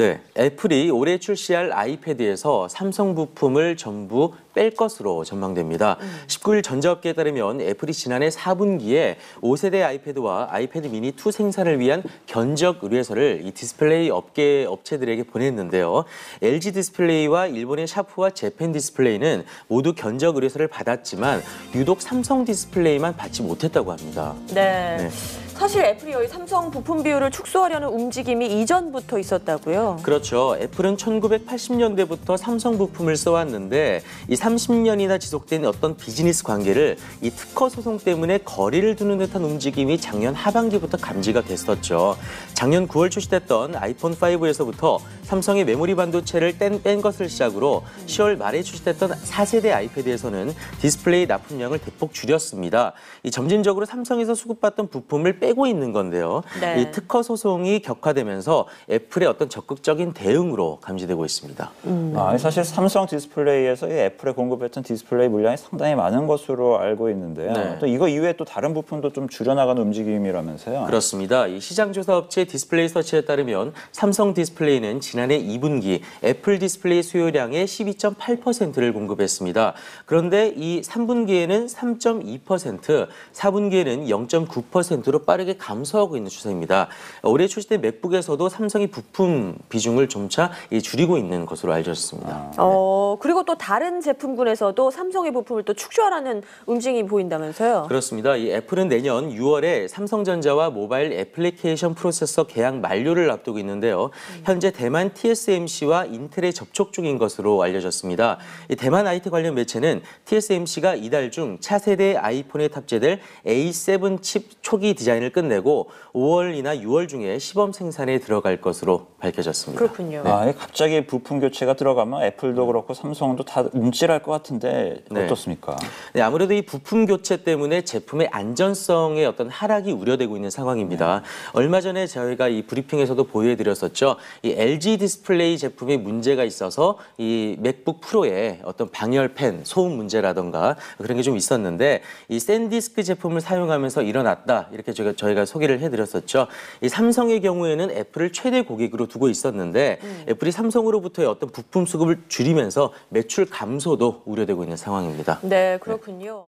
네, 애플이 올해 출시할 아이패드에서 삼성 부품을 전부 뺄 것으로 전망됩니다. 19일 전자업계에 따르면 애플이 지난해 4분기에 5세대 아이패드와 아이패드 미니 2 생산을 위한 견적 의뢰서를 이 디스플레이 업계 업체들에게 보냈는데요. LG 디스플레이와 일본의 샤프와 재팬 디스플레이는 모두 견적 의뢰서를 받았지만 유독 삼성 디스플레이만 받지 못했다고 합니다. 네. 네. 사실 애플이 여기 삼성 부품 비율을 축소하려는 움직임이 이전부터 있었다고요. 그렇죠. 애플은 1980년대부터 삼성 부품을 써왔는데 이 30년이나 지속된 어떤 비즈니스 관계를 이 특허 소송 때문에 거리를 두는 듯한 움직임이 작년 하반기부터 감지가 됐었죠. 작년 9월 출시됐던 아이폰 5에서부터 삼성의 메모리 반도체를 뗀, 뺀 것을 시작으로 10월 말에 출시됐던 4세대 아이패드에서는 디스플레이 납품량을 대폭 줄였습니다. 이 점진적으로 삼성에서 수급받던 부품을 빼고 있는 건데요. 네. 이 특허 소송이 격화되면서 애플의 어떤 적극적인 대응으로 감지되고 있습니다. 아, 사실 삼성 디스플레이에서 이 애플에 공급했던 디스플레이 물량이 상당히 많은 것으로 알고 있는데요. 네. 또 이거 이외에 또 다른 부품도 좀 줄여나가는 움직임이라면서요. 그렇습니다. 이 시장 조사 업체 디스플레이 서치에 따르면 삼성 디스플레이는 지난 해 2분기 애플 디스플레이 수요량의 12.8%를 공급했습니다. 그런데 이 3분기에는 3.2%, 4분기에는 0.9%로 빠르게 감소하고 있는 추세입니다. 올해 출시된 맥북에서도 삼성이 부품 비중을 점차 이 줄이고 있는 것으로 알려졌습니다. 어, 그리고 또 다른 제품군에서도 삼성의 부품을 또 축소하라는 움직임이 보인다면서요. 그렇습니다. 이 애플은 내년 6월에 삼성전자와 모바일 애플리케이션 프로세서 계약 만료를 앞두고 있는데요. 현재 대만 TSMC와 인텔에 접촉 중인 것으로 알려졌습니다. 이 대만 IT 관련 매체는 TSMC가 이달 중 차세대 아이폰에 탑재될 A7 칩 초기 디자인을 끝내고 5월이나 6월 중에 시범 생산에 들어갈 것으로 밝혀졌습니다. 그렇군요. 아, 이 갑자기 부품 교체가 들어가면 애플도 그렇고 삼성도 다 움찔할 것 같은데 네. 어떻습니까? 네, 아무래도 이 부품 교체 때문에 제품의 안전성의 어떤 하락이 우려되고 있는 상황입니다. 얼마 전에 저희가 이 브리핑에서도 보여드렸었죠. 이 LG 디스플레이 제품에 문제가 있어서 이 맥북 프로에 어떤 방열팬 소음 문제라던가 그런 게 좀 있었는데 이 샌디스크 제품을 사용하면서 일어났다 이렇게 저희가, 저희가 소개를 해드렸었죠. 이 삼성의 경우에는 애플을 최대 고객으로 두고 있었는데 애플이 삼성으로부터의 어떤 부품 수급을 줄이면서 매출 감소도 우려되고 있는 상황입니다. 네, 그렇군요.